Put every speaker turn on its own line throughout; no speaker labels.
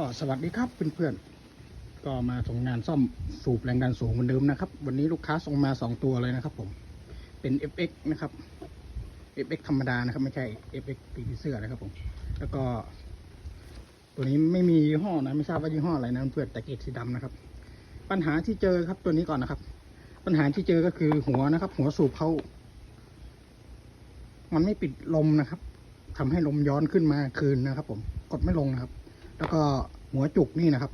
ก็สวัสดีครับเพื่อนๆก็มาส่งงานซ่อมสูบแรงดันสูงเหมือนเดิมนะครับ วันนี้ลูกค้าส่งมาสองตัวเลยนะครับ ผมเป็น FX นะครับ FX ธรรมดานะครับ ไม่ใช่ FX ปีกผีเสื้อนะครับ ผม แล้วก็ ตัวนี้ไม่มียี่ห้อนะไม่ทราบว่ายี่ห้ออะไรนะเพื่อนแต่เกรดสีดำนะครับ ปัญหาที่เจอครับตัวนี้ก่อนนะครับ ปัญหาที่เจอก็คือหัวนะครับ หัวสูบเขามันไม่ปิดลมนะครับทำให้ลมย้อนขึ้นมาคืนนะครับ ผมกดไม่ลงนะครับ แล้วก็หัวจุกนี่นะครับ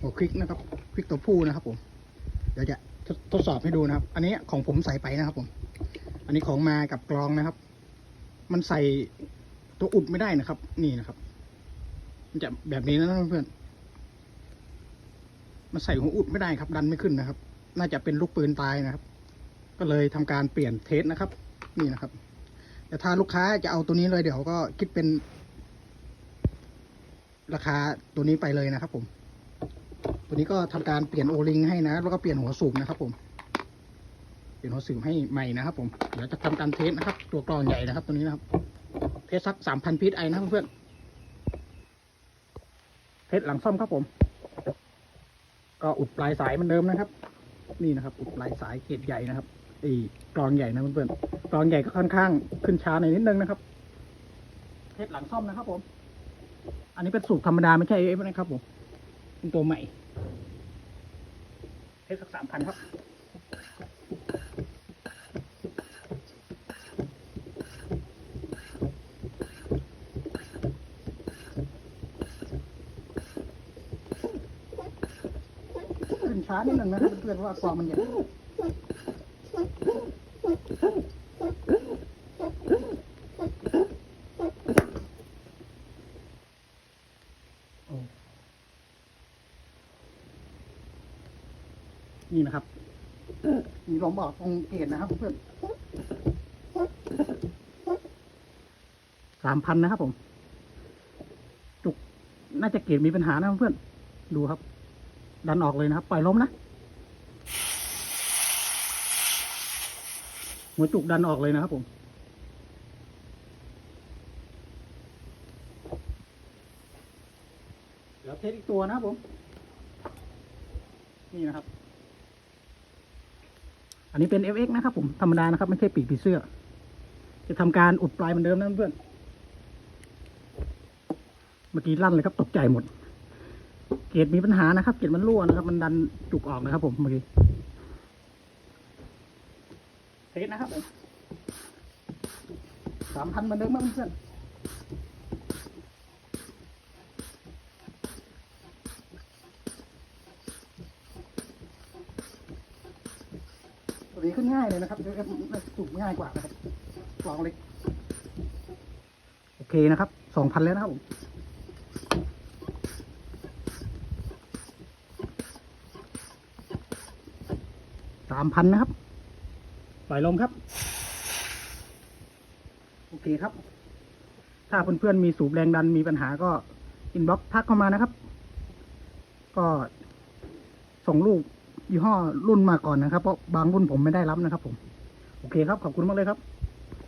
หัวคลิกนะครับคลิกตัวผู้นะครับ ผม เดี๋ยวจะทดสอบให้ดูนะครับ อันนี้ของผมใส่ไปนะครับ ผม อันนี้ของมากับกรองนะครับ มันใส่ตัวอุดไม่ได้นะครับ นี่นะครับมันจะแบบนี้นะเพื่อนมันใส่หัวอุดไม่ได้ครับ ดันไม่ขึ้นนะครับ น่าจะเป็นลูกปืนตายนะครับ ก็เลยทำการเปลี่ยนเทสนะครับ นี่นะครับแต่ถ้าลูกค้าจะเอาตัวนี้เลยเดี๋ยวก็คิดเป็น ราคาตัวนี้ไปเลยนะครับผม ตัวนี้ก็ทำการเปลี่ยนโอลิงให้นะ แล้วก็เปลี่ยนหัวสูบนะครับ ผม เปลี่ยนหัวสูบให้ใหม่นะครับ ผมเดี๋ยวจะทำการเทสนะครับ ตัวกรองใหญ่นะครับ ตัวนี้นะครับ เทสสักสามพันพีทไอนะเพื่อนเทสหลังซ่อมครับผม ก็อุดปลายสายเหมือนเดิมนะครับ นี่นะครับ อุดปลายสายเกจใหญ่นะครับไอ้กรองใหญ่นะเพื่อนๆกรองใหญ่ก็ค่อนข้างขึ้นช้าในอยนิดนึงนะครับเทสหลังซ่อมนะครับผม อันนี้เป็นสูบธรรมดาไม่ใช่เอฟนะครับผมเป็นตัวใหม่เทสสักสามพันครับขึ้นช้านิดหนึ่งนะครับเพื่อนๆเพราะว่ากรองมันใหญ่ นี่นะครับมีลมออกตรงเกจนะครับเพื่อนสามพันนะครับผม จุก น่าจะเกจมีปัญหานะเพื่อน ดูครับ ดันออกเลยนะครับ ปล่อยลมนะ หัวจุกดันออกเลยนะครับผมเดี๋ยวเทสอีกตัวนะครับผม นี่นะครับ อันนี้เป็น FX นะครับผมธรรมดานะครับ ไม่ใช่ปีกผีเสื้อ จะทำการอุดปลายเหมือนเดิมนะเพื่อน เมื่อกี้ลั่นเลยครับ ตกใจหมด เกรดมีปัญหานะครับ เกรดมันรั่วนะครับ มันดันจุกออกนะครับ ผมเมื่อกี้เทสนะครับสามพันเหมือนเดิมครับเพื่อน ตัวนี้ขึ้นง่ายเลยนะครับเดี๋ยวจุกง่ายกว่านะครับลองเล็ก โอเคนะครับสองพันแล้วนะครับผมสามพันนะครับปล่อยลมครับ โอเคครับ ถ้าเพื่อนๆมีสูบแรงดันมีปัญหาก็อินบ็อกทักเข้ามานะครับ ก็ส่งลูก ยี่ห้อรุ่นมาก่อนนะครับ เพราะบางรุ่นผมไม่ได้รับนะครับผม โอเคครับ ขอบคุณมากเลยครับ